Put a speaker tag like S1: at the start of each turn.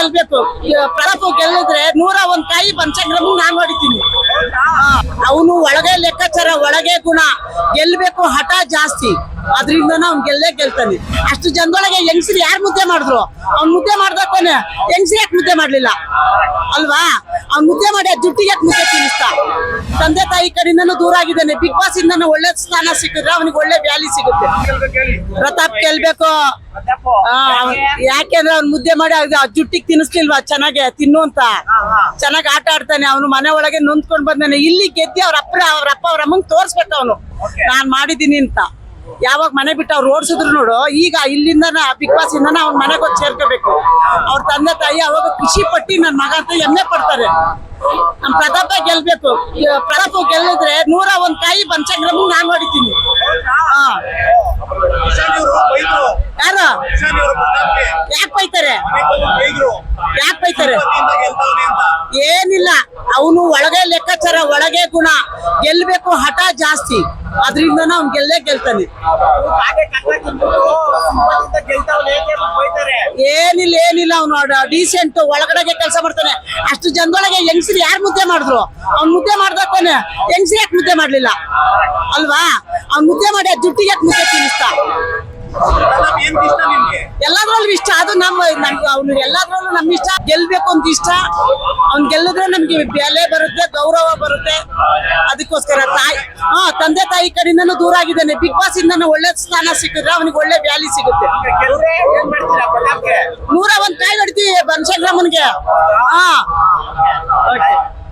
S1: ಗೆಲ್ಬೇಕು ಪ್ರತಾಪ್ ಗೆಲ್ಲಿದ್ರೆ ನೂರ ಒಂದ್ ತಾಯಿ ಪಂಚಾಗ್ರಾಮ್ ನಾನ್ ಹೊಡಿತೀನಿ. ಅವನು ಒಳಗೆ ಲೆಕ್ಕಾಚಾರ, ಒಳಗೆ ಗುಣ. ಗೆಲ್ಬೇಕು ಹಠ ಜಾಸ್ತಿ. ಅದ್ರಿಂದ ಅವ್ನ್ ಗೆಲ್ಲೇ ಗೆಲ್ತಾನೆ ಅಷ್ಟು ಜನದೊಳಗೆ ಹೆಂಗಸ್ರು ಯಾರು ಮುದ್ದೆ ಮಾಡಿದ್ರು? ಅವ್ನ್ ಮುದ್ದೆ ಮಾಡ್ದಾಕೆ ಹೆಂಗ್ಸ್ರು ಯಾಕೆ ಮುದ್ದೆ ಮಾಡ್ಲಿಲ್ಲ? ಅಲ್ವಾ? ಅವ್ನ್ ಮುದ್ದೆ ಮಾಡಿ ಜುಟ್ಟಿಗೆ ಮುದ್ದೆ ತಿನ್ನಿಸ್ತಾ ಕಡೆಯಿಂದನೂ ದೂರ ಆಗಿದ್ದಾನೆ. ಬಿಗ್ ಬಾಸ್ ಇಂದ ಒಳ್ಳೆ ಸ್ಥಾನ ಸಿಕ್ಕಿದ್ರೆ ಅವನಿಗೆ ಒಳ್ಳೆ ವ್ಯಾಲಿ ಸಿಗುತ್ತೆ. ಪ್ರತಾಪ್ ಕೇಳ್ಬೇಕು. ಯಾಕೆಂದ್ರೆ ಅವ್ನ್ ಮುದ್ದೆ ಮಾಡಿ ಜುಟ್ಟಿಗೆ ತಿನ್ನಿಸ್ಲಿಲ್ವಾ ಚೆನ್ನಾಗೆ ತಿನ್ನು ಅಂತ. ಚೆನ್ನಾಗಿ ಆಟ ಆಡ್ತಾನೆ. ಅವನು ಮನೆ ಒಳಗೆ ನೊಂದ್ಕೊಂಡ್ ಬಂದಾನೆ. ಇಲ್ಲಿ ಗೆದ್ದಿ ಅವ್ರ ಅಪ್ಪ ಅವ್ರ ಅಪ್ಪ ಅವ್ರ ಅಮ್ಮಂಗ್ ತೋರ್ಸ್ಬೇಕು ಅವನು. ನಾನ್ ಮಾಡಿದೀನಿ ಅಂತ. ಯಾವಾಗ ಮನೆ ಬಿಟ್ಟು ಅವ್ರು ಓಡಿಸಿದ್ರು ನೋಡು ಈಗ ಇಲ್ಲಿಂದ ಬಿಗ್ ಬಾಸ್ ಇಂದ ಅವ್ನ ಮನೆಗೆ ಹೋಗಿ ಸೇರ್ಕೋಬೇಕು. ಅವ್ರ ತಂದೆ ತಾಯಿ ಅವಾಗ ಖುಷಿ ಪಟ್ಟಿ ನನ್ ಮಗ ಅಂತ ಎಮ್ಮೆ ಪಡ್ತಾರೆ. ನಮ್ ಪ್ರತಾಪ ಗೆಲ್ಬೇಕು. ಪ್ರತಾಪ ಗೆಲ್ಲಿದ್ರೆ ನೂರ ಒಂದ್ ಕಾಯಿ ಪಂಚಾಗ್ರಾಮ್ ನಾನ್ ಹೊಡಿತೀನಿ. ಯಾರು? ಯಾಕೆ ಬೈತಾರೆ? ಯಾಕೆ ಬೈತಾರೆ? ಏನಿಲ್ಲ. ಅವನು ಒಳಗೆ ಲೆಕ್ಕಾಚಾರ, ಒಳಗೆ ಗುಣ. ಗೆಲ್ಬೇಕು ಹಠ ಜಾಸ್ತಿ. ಅದ್ರಿಂದ ಅವ್ನು ಗೆಲ್ಲೇ ಗೆಲ್ತಾನೆ. ಏನಿಲ್ಲ ಏನಿಲ್ಲ ಅವನು ಡೀಸೆಂಟ್ ಒಳಗಡೆಗೆ ಕೆಲಸ ಮಾಡ್ತಾನೆ. ಅಷ್ಟು ಜನದೊಳಗೆ ಹೆಂಗ್ಸ್ರು ಯಾರು ಮುದ್ದೆ ಮಾಡಿದ್ರು? ಅವ್ನ್ ಮುದ್ದೆ ಮಾಡ್ದಾತಾನೆ ಹೆಂಗ್ಸ್ರು ಯಾಕೆ ಮುದ್ದೆ ಮಾಡ್ಲಿಲ್ಲ? ಅಲ್ವಾ? ಅವ್ನ್ ಮುದ್ದೆ ಮಾಡಿ ದುಡ್ಡಿಗೆ ಯಾಕೆ ಮುದ್ದೆ ತಿನ್ನಿಸ್ತಾ ಎಲ್ಲದ್ರಲ್ಲೂ ಇಷ್ಟ. ಅದು ನಮ್ಮ, ನಮ್ಗೆ ಅವ್ನು ಎಲ್ಲದ್ರಲ್ಲೂ ನಮ್ ಇಷ್ಟ. ಗೆಲ್ಬೇಕು ಅಂತ ಇಷ್ಟ. ಅವ್ನ್ ಗೆಲ್ಲಿದ್ರೆ ನಮ್ಗೆ ಬೆಲೆ ಬರುತ್ತೆ, ಗೌರವ ಬರುತ್ತೆ. ಅದಕ್ಕೋಸ್ಕರ ತಾಯಿ, ಹಾ, ತಂದೆ ತಾಯಿ ಕಡೆಯಿಂದನೂ ದೂರ ಆಗಿದ್ದಾನೆ. ಬಿಗ್ ಬಾಸ್ ಇಂದ ಒಳ್ಳೆ ಸ್ಥಾನ ಸಿಕ್ಕಿದ್ರೆ ಅವನಿಗೆ ಒಳ್ಳೆ ವ್ಯಾಲಿ ಸಿಗುತ್ತೆ. ನೂರ ಒಂದ್ ಕಾಯಿ ಹೊಡಿತೀವಿ ಬನಶಂಕರಮ್ಮನ್ಗೆ ಹಾ.